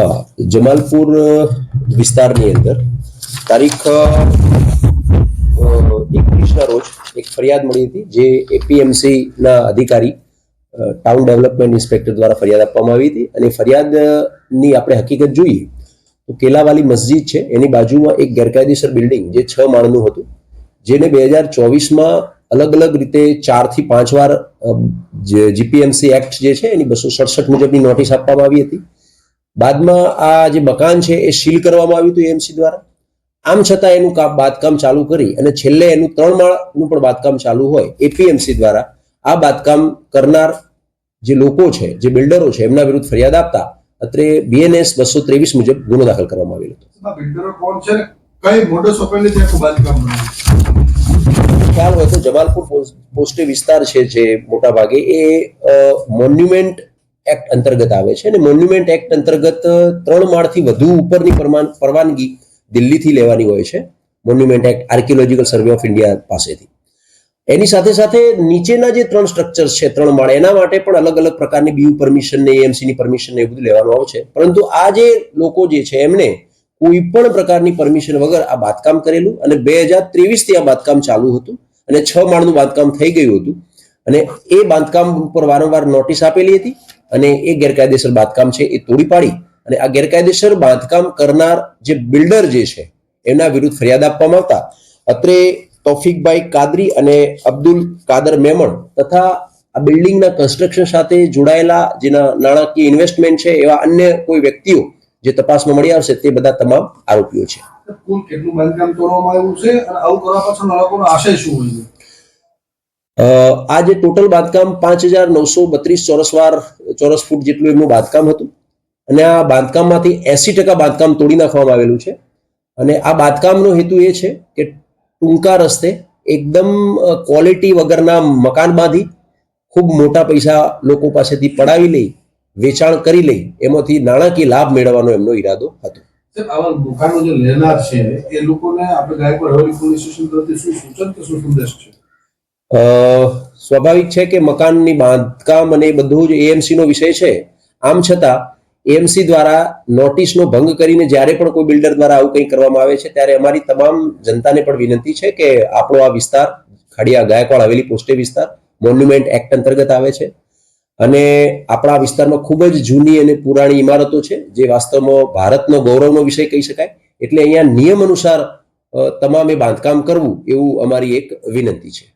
હા, જમાલપુર વિસ્તારની અંદર તારીખ એકવીસના રોજ એક ફરિયાદ મળી હતી, જે એપીએમસીના અધિકારી ટાઉન ડેવલપમેન્ટ ઇન્સ્પેક્ટર દ્વારા ફરિયાદ આપવામાં આવી હતી. અને ફરિયાદની આપણે હકીકત જોઈએ તો કેલાવાલી મસ્જિદ છે, એની બાજુમાં એક ગેરકાયદેસર બિલ્ડિંગ જે છ માળનું હતું, જેને બે હજાર ચોવીસમાં અલગ અલગ રીતે ચારથી પાંચ વાર જીપીએમસી એક્ટ જે છે, એની બસો સડસઠ મુજબની નોટિસ આપવામાં આવી હતી. બાદમાં આ જે મકાન છે એ સીલ કરવામાં આવ્યું હતું એમસી દ્વારા. આમ છતાં એનું કામ બાંધકામ ચાલુ કરી અને છેલ્લે એનું ત્રણ માળનું પણ બાંધકામ ચાલુ હોય એપીએમસી દ્વારા આ બાંધકામ કરનાર જે લોકો છે જે બિલ્ડરો છે એમના વિરુદ્ધ ફરિયાદ આપતા અત્રે બીએનએસ બસો ત્રેવીસ મુજબ ગુનો દાખલ કરવામાં આવેલો હતો. ખ્યાલ હોય તો જમાલપુર પોસ્ટે વિસ્તાર છે જે મોટા ભાગે એ મોન્યુમેન્ટ એક્ટ અંતર્ગત આવે છે અને મોન્યુમેન્ટ એક્ટ અંતર્ગત ત્રણ માળથી વધુ ઉપરની પરવાનગી દિલ્હીથી લેવાની હોય છે, monument act archaeological survey of India પાસેથી. એની સાથે સાથે નીચેના જે ત્રણ સ્ટ્રક્ચર્સ છે, ત્રણ માળ, એના માટે પણ અલગ અલગ પ્રકારની બીયુ પરમિશન ને એએમસીની પરમિશન ને, એ બધું લેવાનું આવશે પરંતુ આ જે લોકો જે છે, એમને કોઈ પણ પ્રકારની પરમિશન વગર આ બાંધકામ કરેલું અને બે હજાર ત્રેવીસથી આ બાંધકામ ચાલુ હતું અને છ માળનું બાંધકામ થઈ ગયું હતું અને એ બાંધકામ ઉપર વારંવાર નોટિસ આપેલી હતી. અને એ ગેરકાયદેસર બાંધકામ છે એ તોડી પાડી અને આ ગેરકાયદેસર બાંધકામ કરનાર જે બિલ્ડર જે છે, એમના વિરુદ્ધ ફરિયાદ આપવામાં આવતા અત્રે તોફિકભાઈ કાદરી અને અબ્દુલ કાદર મેમણ તથા આ બિલ્ડિંગના કન્સ્ટ્રક્શન સાથે જોડાયેલા જેના નાણાકીય ઇન્વેસ્ટમેન્ટ છે એવા અન્ય કોઈ વ્યક્તિઓ જે તપાસમાં મળી આવશે તે બધા તમામ આરોપીઓ છે. કુલ કેટલું બાંધકામ તોડવામાં આવ્યું છે અને આવું કરવા પાછળ લોકોનો આશય શું હોય છે? આ જે ટોટલ બાંધકામ પાંચ હજાર નવસો બત્રીસ ચોરસ વાર, ચોરસ ફૂટ જેટલું એમનું બાંધકામ હતું. અને આ બાંધકામમાંથી એસી ટકા બાંધકામ તોડી નાખવામાં આવેલું છે. અને આ બાંધકામનો હેતુ એ છે કે ટૂંકા રસ્તે એકદમ ક્વોલિટી વગરના મકાન બાંધી, ખૂબ મોટા પૈસા લોકો પાસેથી પડાવી લઈ, વેચાણ કરી લઈ, એમાંથી નાણાકીય લાભ મેળવવાનો એમનો ઈરાદો હતો. આવા મકાનો જે લેનાર છે, એ લોકોને આપણે ગાયકવાડ હવેલી પોલીસ સ્ટેશન તરફથી શું સૂચન કે શું સંદેશ છે? સ્વાભાવિક છે કે મકાનની બાંધકામ અને એ બધું જ એએમસીનો વિષય છે. આમ છતાં એએમસી દ્વારા નોટિસનો ભંગ કરીને જ્યારે પણ કોઈ બિલ્ડર દ્વારા આવું કંઈ કરવામાં આવે છે, ત્યારે અમારી તમામ જનતાને પણ વિનંતી છે કે આપણો આ વિસ્તાર, ખાડિયા ગાયકવાડ હવેલી પોસ્ટે વિસ્તાર મોન્યુમેન્ટ એક્ટ અંતર્ગત આવે છે. અને આપણા વિસ્તારમાં ખૂબ જ જૂની અને પુરાણી ઇમારતો છે, જે વાસ્તવમાં ભારતનો ગૌરવનો વિષય કહી શકાય. એટલે અહીંયા નિયમ અનુસાર તમામે બાંધકામ કરવું એવું અમારી એક વિનંતી છે.